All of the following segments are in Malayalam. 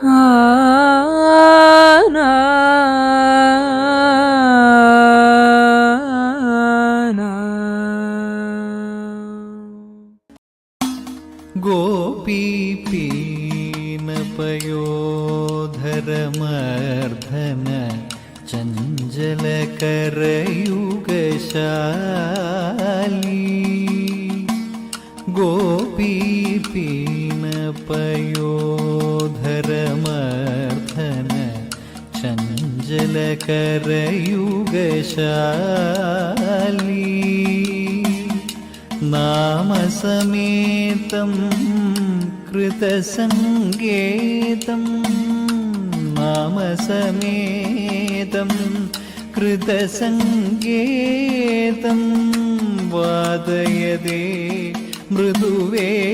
Ah. चञ्चलकरयुगशाली नामसमेतं कृतसङ्गेतं नामसमेतं कृतसङ्गेतं वादयदे मृदुवेणुम्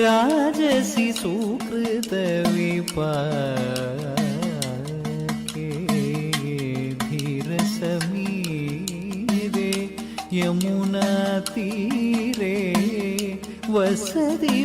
राजसि सुकृतविपाके धीरसमीरे यमुनातीरे वसति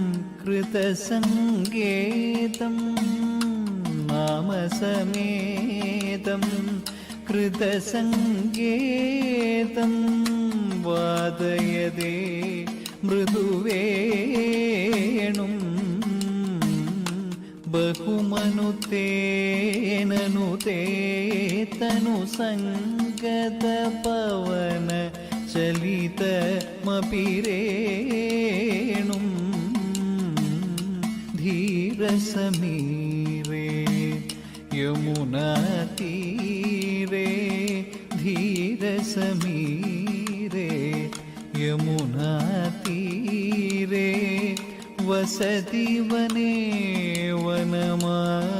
कृतसङ्गेतं नामसमेतं कृतसङ्गेतं वादयदे मृदुवेणुम् बहुमनुतेननुते तनुसङ्गतपवन चलितमपि रेणुम् धीरसमीरे यमुनातीरे धीरसमीरे यमुनातीरे वसति वने वनमाली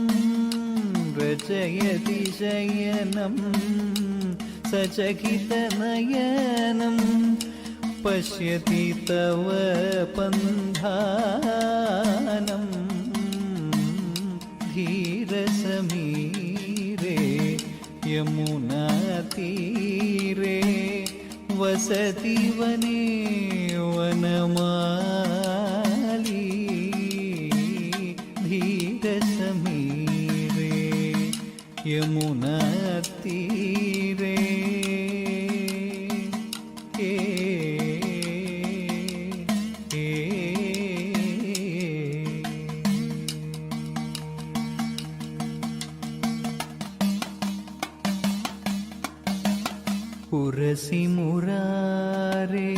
പ്രചയതി ശയനം സചകിതനയനം പശ്യതി തവ പന്ധാനം ധീരസമീരേ യമുനതീരേ വസതി വനേ വനമാ யமுனத்தீரே ஏ புரசி முராரே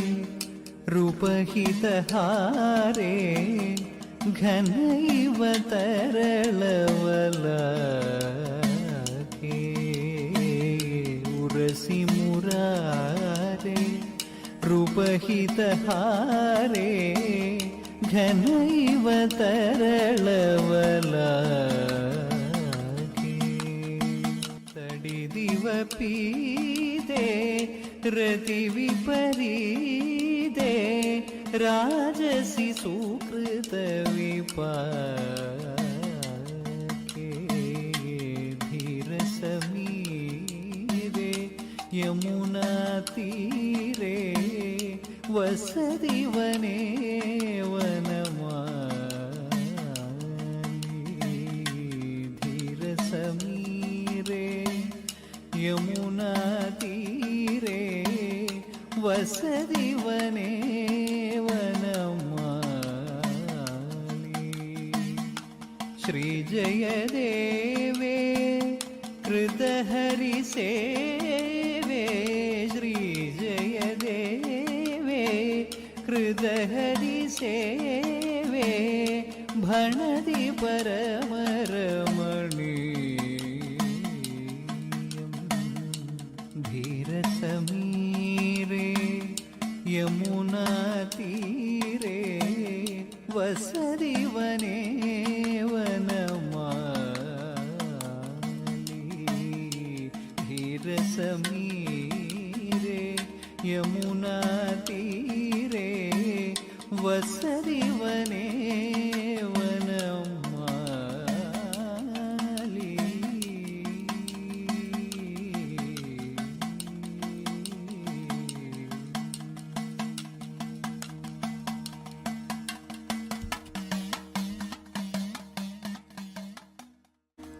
ರೂಪಹಿತಹಾರೆ ಘನೈವ ತರಳವಲಾ उपहितहारे घनैव तरलवलाके। तडिदिव पीदे सुकृत राजसि धीर धीरसमीरे यमुना तीरे വസതി വനേ വനമാരസമീരേ യമുനാ തീരേ വസതി വനേ വനമാ ശ്രീജയദേ धीरसमीरे यमुनातीरे वसति वने वनमाली धीरसमीरे यमुनातीरे वसति वने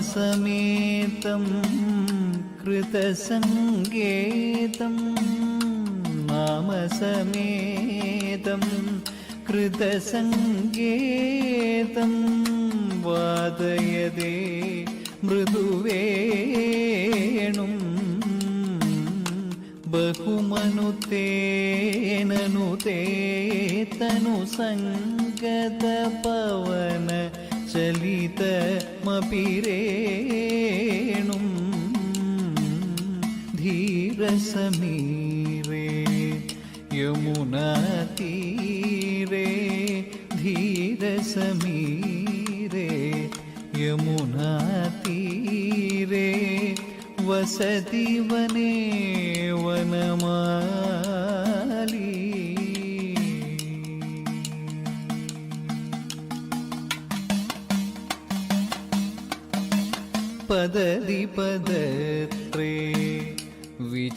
नामसमेतं कृतसङ्गेतं नामसमेतं कृतसङ्गेतं वादयदे मृदुवेणुम् बहुमनुतेननुते तनुसङ्गतपवन പത്മപീരേണും ധീരസമീരേ യമുനതീരേ ധീരസമീരേ യമുനതീരേ വസതി വനേ വനമാ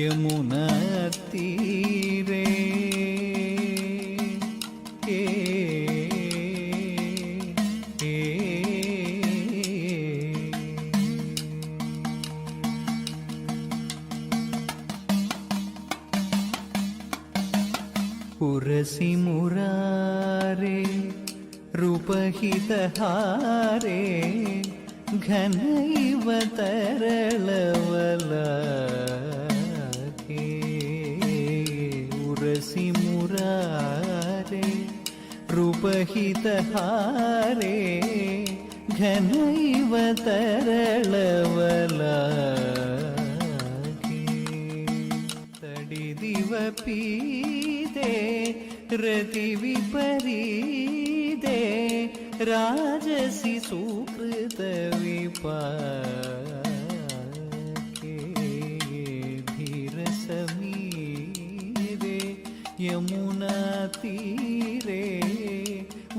യമുനത്തീരേ പുരസി മുരാരേ രൂപഹിതഹാരേ ഘനൈവ തരളവല रूपहितहारे घनैव तरलवलाके तडिदिवपीदे रतिविपरीदे राजसि सुकृतविपाके धीरसमीरे यमुनातीरे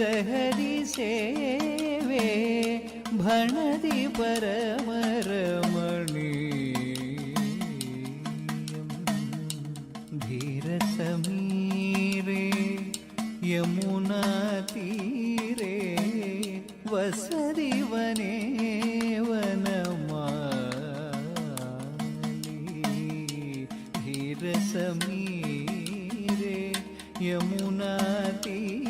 कृतहरिसेवे भणति परमरमणीयम् धीरसमीरे यमुनातीरे वसति वने वनमाली। धीरसमीरे यमुनातीरे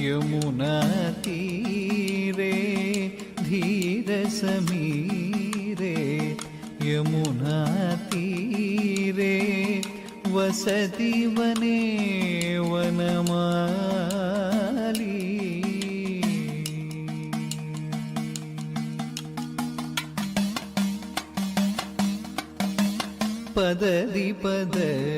യമുനാതീരേ ധീരസമീരേ യമുനാതീരേ വസതി വനേ വനമാലി. പദതി പദത്രേ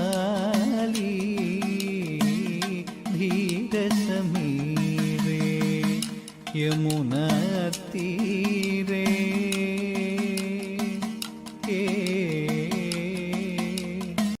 ധീരസമീരേ യമുനാതീരേ